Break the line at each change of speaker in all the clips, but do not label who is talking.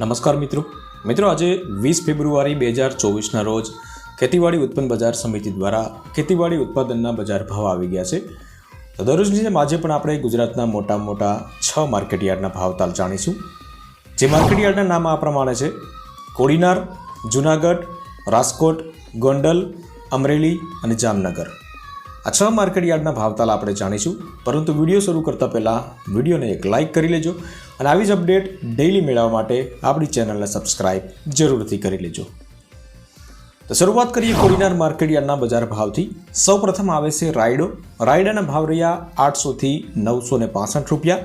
નમસ્કાર મિત્રો. મિત્રો, આજે વીસ ફેબ્રુઆરી બે હજાર ચોવીસના રોજ ખેતીવાડી ઉત્પન્ન બજાર સમિતિ દ્વારા ખેતીવાડી ઉત્પાદનના બજાર ભાવ આવી ગયા છે. તો દરરોજની જેમ આજે પણ આપણે ગુજરાતના મોટા મોટા છ માર્કેટયાર્ડના ભાવતાલ જાણીશું. જે માર્કેટયાર્ડના નામ આ પ્રમાણે છે. કોડીનાર, જુનાગઢ, રાજકોટ, ગોંડલ, અમરેલી અને જામનગર. આ છ માર્કેટ યાર્ડના ભાવતાલ આપણે જાણીશું. પરંતુ વીડિયો શરૂ કરતાં પહેલાં વિડીયોને એક લાઇક કરી લેજો અને આવી જ અપડેટ ડેઇલી મેળવવા માટે આપણી ચેનલને સબસ્ક્રાઇબ જરૂરથી કરી લેજો. તો શરૂઆત કરીએ કોડીનાર માર્કેટ યાર્ડના બજાર ભાવથી. સૌપ્રથમ આવે છે રાયડો. રાયડાના ભાવ રહ્યા આઠસોથી નવસો ને પાસઠ રૂપિયા.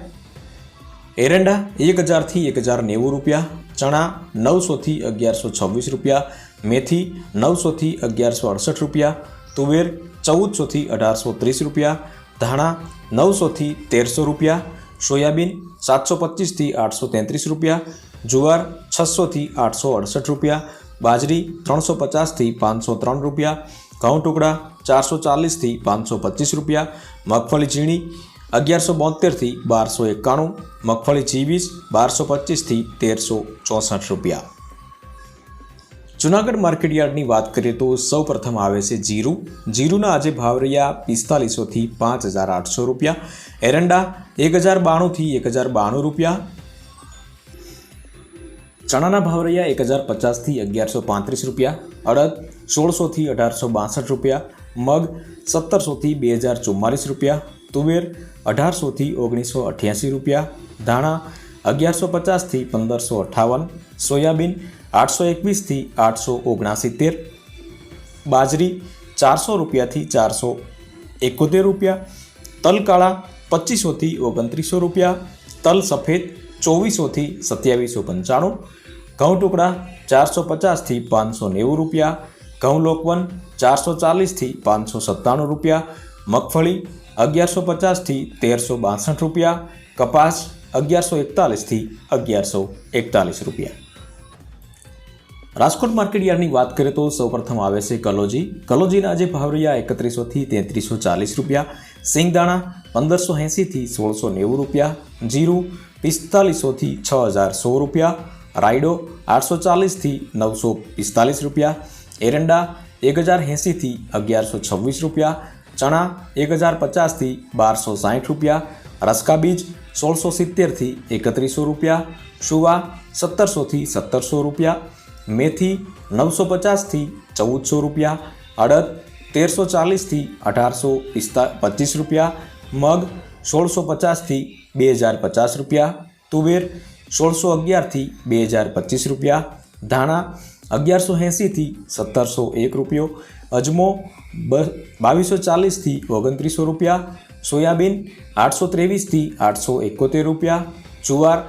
એરંડા એક હજારથી એક હજાર નેવું રૂપિયા. ચણા નવસોથી અગિયારસો છવ્વીસ રૂપિયા. મેથી નવસોથી અગિયારસો અડસઠ રૂપિયા. તુવેર ચૌદસોથી અઢારસો ત્રીસ રૂપિયા, ધાણા નવસોથી તેરસો રૂપિયા, સોયાબીન સાતસો પચીસથી આઠસો તેત્રીસ રૂપિયા, જુવાર છસોથી આઠસો અડસઠ રૂપિયા, બાજરી ત્રણસો પચાસથી પાંચસો ત્રણ રૂપિયા, ઘઉં ટુકડા ચારસો ચાલીસથી પાંચસો પચીસ રૂપિયા, મગફળી ઝીણી અગિયારસો બોતેરથી બારસો એકાણું, મગફળી ચીવીસ બારસો પચીસથી તેરસો ચોસઠ રૂપિયા. જુનાગઢ માર્કેટયાર્ડની વાત કરીએ તો સૌ પ્રથમ આવે છે જીરું. જીરુના આજે ભાવ રહ્યા પિસ્તાલીસોથી પાંચ હજાર આઠસો રૂપિયા. એરંડા એક હજાર બાણુંથી એક હજાર બાણું રૂપિયા. ચણાના ભાવ રહ્યા એક હજાર પચાસથી અગિયારસો પાંત્રીસ રૂપિયા. અડદ સોળસોથી અઢારસો બાસઠ રૂપિયા. મગ સત્તરસોથી બે હજાર ચુમ્માલીસ રૂપિયા. તુવેર અઢારસોથી ઓગણીસો અઠ્યાસી રૂપિયા. ધાણા અગિયારસો પચાસથી પંદરસો અઠ્ઠાવન સોયાબીન આઠસો એકવીસથી આઠસો ઓગણસિત્તેર. બાજરી ચારસો રૂપિયાથી ચારસો એકોતેર રૂપિયા. તલ કાળા પચીસોથી ઓગણત્રીસો રૂપિયા. તલ સફેદ ચોવીસોથી સત્યાવીસો પંચાણું. ઘઉં ટુકડા ચારસો પચાસથી પાંચસો નેવું રૂપિયા. ઘઉં લોકવન ચારસો ચાલીસથી પાંચસો સત્તાણું રૂપિયા. મગફળી અગિયારસો પચાસથી તેરસો બાસઠ રૂપિયા. કપાસ અગિયારસો એકતાલીસથી અગિયારસો એકતાલીસ રૂપિયા. રાજકોટ માર્કેટ યાર્ડની વાત કરીએ તો સૌપ્રથમ આવે છે કલોજી. કલોજીના આજે ભાવ રહ્યા એકત્રીસોથી તેત્રીસો ચાલીસ રૂપિયા. સિંગદાણા પંદરસો એંસીથી સોળસો નેવું રૂપિયા. જીરું પિસ્તાલીસોથી છ હજાર સો રૂપિયા. રાયડો આઠસો ચાલીસથી નવસો પિસ્તાલીસ રૂપિયા. એરંડા એક હજાર એંસીથી અગિયારસો છવ્વીસ રૂપિયા. ચણા એક હજાર પચાસથી બારસો સાઠ રૂપિયા. રસકા બીજ સોળસો સિત્તેરથી એકત્રીસો રૂપિયા. સુવા સત્તરસોથી સત્તરસો રૂપિયા. મેથી નવસો પચાસથી ચૌદસો રૂપિયા અડદ તેરસો ચાલીસથી અઢારસો પિસ્તા પચીસ રૂપિયા મગ સોળસો પચાસથી બે હજાર પચાસ રૂપિયા તુવેર સોળસો અગિયારથી બે હજાર પચીસ રૂપિયા ધાણા અગિયારસો એંસીથી સત્તરસો એક રૂપિયો અજમો બ બાવીસો ચાલીસથી ઓગણત્રીસો રૂપિયા સોયાબીન આઠસો ત્રેવીસથી આઠસો એકોતેર રૂપિયા જુવાર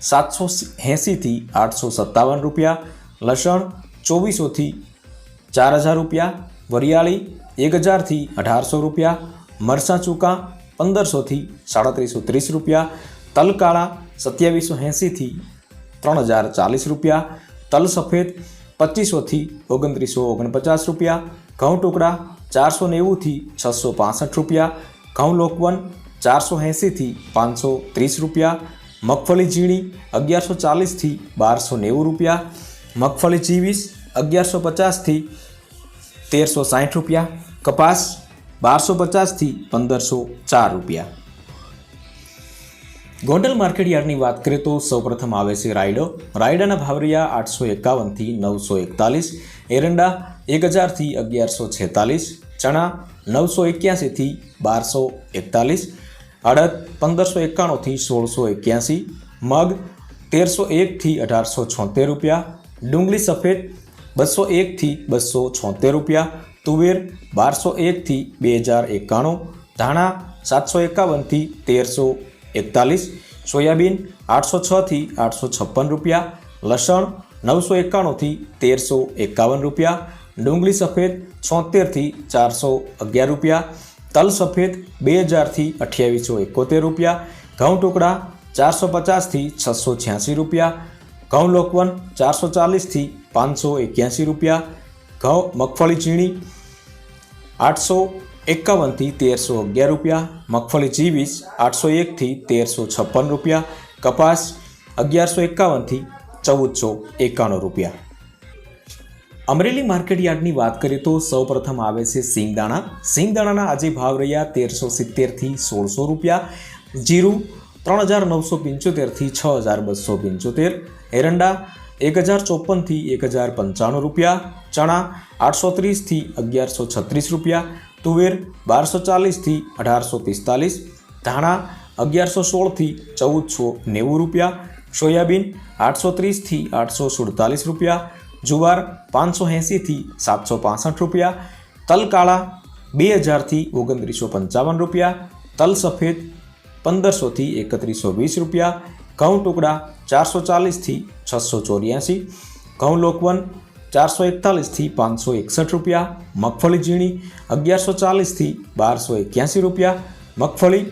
સાતસો એંસીથી આઠસો સત્તાવન રૂપિયા લસણ ચોવીસોથી ચાર હજાર રૂપિયા, વરિયાળી એક હજારથી અઢારસો રૂપિયા મરસાં ચૂકા પંદરસોથી સાડત્રીસો ત્રીસ રૂપિયા તલ કાળા સત્યાવીસો એંસીથી ત્રણ હજાર ચાલીસ રૂપિયા, તલ સફેદ પચીસોથી ઓગણત્રીસો ઓગણપચાસ રૂપિયા, ઘઉં ટુકડા ચારસો નેવુંથી છસો પાસઠ રૂપિયા, ઘઉં લોકવન ચારસો એંસીથી પાંચસો ત્રીસ રૂપિયા, મગફળી ઝીણી અગિયારસો ચાલીસથી બારસો નેવું રૂપિયા મગફળી ચીવીસ, અગિયારસો પચાસથી તેરસો સાઠ રૂપિયા, કપાસ બારસો પચાસથી પંદરસો ચાર રૂપિયા. ગોંડલ માર્કેટ યાર્ડની વાત કરીએ તો સૌપ્રથમ આવે છે રાયડો. રાયડાના ભાવરિયા આઠસો એકાવનથી નવસો એકતાલીસ, એરંડા એક હજારથી અગિયારસો છેતાલીસ, ચણા નવસો એક્યાસીથી બારસો એકતાલીસ, અડદ પંદરસો એકાણુંથી સોળસો એક્યાસી, મગ તેરસો એકથી અઢારસો છોતેર રૂપિયા ડુંગળી સફેદ બસો એકથી બસો છોતેર રૂપિયા, તુવેર બારસો એકથી બે હજાર એકાણું, ધાણા સાતસો એકાવનથી તેરસો એકતાલીસ, સોયાબીન આઠસો છથી આઠસો છપ્પન રૂપિયા, લસણ નવસો એકાણુંથી તેરસો એકાવન રૂપિયા, ડુંગળી સફેદ છોતેરથી ચારસો અગિયાર રૂપિયા, તલ સફેદ બે હજારથી અઠ્યાવીસો એકોતેર રૂપિયા, ઘઉં ટુકડા ચારસો પચાસથી છસો છ્યાસી રૂપિયા ઘઉં લોકવન ચારસો ચાલીસથી પાંચસો એક્યાસી રૂપિયા, ઘઉં મગફળી ઝીણી આઠસો એકાવનથી તેરસો અગિયાર રૂપિયા, મગફળી જીવીસ આઠસો એકથી તેરસો છપ્પન રૂપિયા, કપાસ અગિયારસો એકાવનથી ચૌદસો એકાણું રૂપિયા. અમરેલી માર્કેટ યાર્ડની વાત કરીએ તો સૌપ્રથમ આવે છે સિંગદાણા. સિંગદાણાના આજે ભાવ રહ્યા તેરસો સિત્તેરથી સોળસો રૂપિયા. જીરું ત્રણ હજાર નવસો પંચોતેરથી છ હજાર બસો પંચોતેર એરંડા એક હજાર ચોપનથી એક હજાર પંચાણું રૂપિયા ચણા આઠસો ત્રીસથી અગિયારસો છત્રીસ રૂપિયા તુવેર બારસો ચાલીસથી અઢારસો પિસ્તાલીસ ધાણા અગિયારસો સોળથી ચૌદસો નેવું રૂપિયા સોયાબીન આઠસો ત્રીસથી આઠસો સુડતાલીસ રૂપિયા જુવાર પાંચસો એંસીથી સાતસો પાસઠ રૂપિયા તલ કાળા બે હજારથી ઓગણત્રીસો પંચાવન રૂપિયા તલ સફેદ પંદરસોથી એકત્રીસો વીસ રૂપિયા, ઘઉં ટુકડા ચારસો ચાલીસથી છસો ચોર્યાસી, ઘઉં લોકવન ચારસો એકતાલીસથી પાંચસો એકસઠ રૂપિયા, મગફળી ઝીણી અગિયારસો ચાલીસથી બારસો એક્યાસી રૂપિયા, મગફળી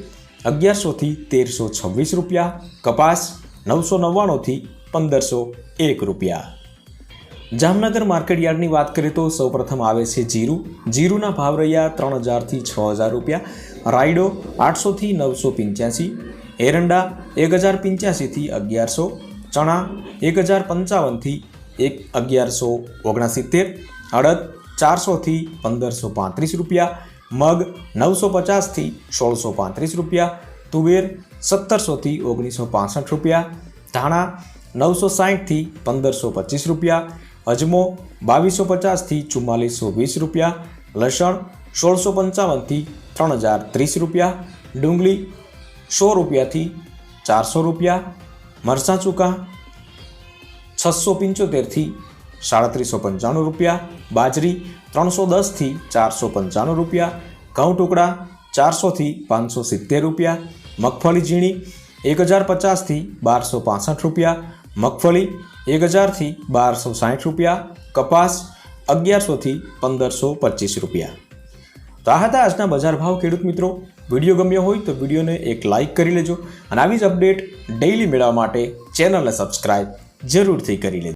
અગિયારસોથી તેરસો છવ્વીસ રૂપિયા, કપાસ નવસો નવ્વાણુંથી પંદરસો એક રૂપિયા. જામનગર માર્કેટ યાર્ડની વાત કરીએ તો સૌપ્રથમ આવે છે જીરું. જીરુના ભાવ રહ્યા ત્રણ હજારથી છ હજાર રૂપિયા. રાયડો આઠસોથી નવસો પંચ્યાસી. એરંડા એક હજાર પંચ્યાસીથી અગિયારસો. ચણા એક હજાર પંચાવનથી એક અગિયારસો ઓગણસિત્તેર. અડદ ચારસોથી પંદરસો પાંત્રીસ રૂપિયા. મગ નવસો પચાસથી સોળસો પાંત્રીસ રૂપિયા. તુવેર સત્તરસોથી ઓગણીસો પાસઠ રૂપિયા. ધાણા નવસો સાહીઠથી પંદરસો પચીસ રૂપિયા. અજમો બાવીસો પચાસથી ચુમ્માલીસો વીસ રૂપિયા, લસણ સોળસો પંચાવનથી ત્રણ હજાર ત્રીસ રૂપિયા, ડુંગળી સો રૂપિયાથી ચારસો રૂપિયા મરસાં ચૂકા છસો પંચોતેરથી સાડત્રીસો પંચાણું રૂપિયા, બાજરી ત્રણસો દસથી ચારસો પંચાણું રૂપિયા, ઘઉં ટુકડા ચારસોથી પાંચસો સિત્તેર રૂપિયા, મગફળી ઝીણી એક હજાર પચાસથી બારસો પાસઠ રૂપિયા, મગફળી એક હજારથી બારસો સાઠ રૂપિયા, કપાસ અગિયારસોથી પંદરસો પચીસ રૂપિયા. તો આ હતા આજના બજાર ભાવ ખેડૂત મિત્રો. વીડિયો ગમ્યો હોય તો વિડીયોને એક લાઇક કરી લેજો અને આવી જ અપડેટ ડેઇલી મેળવવા માટે ચેનલને સબસ્ક્રાઇબ જરૂરથી કરી લેજો.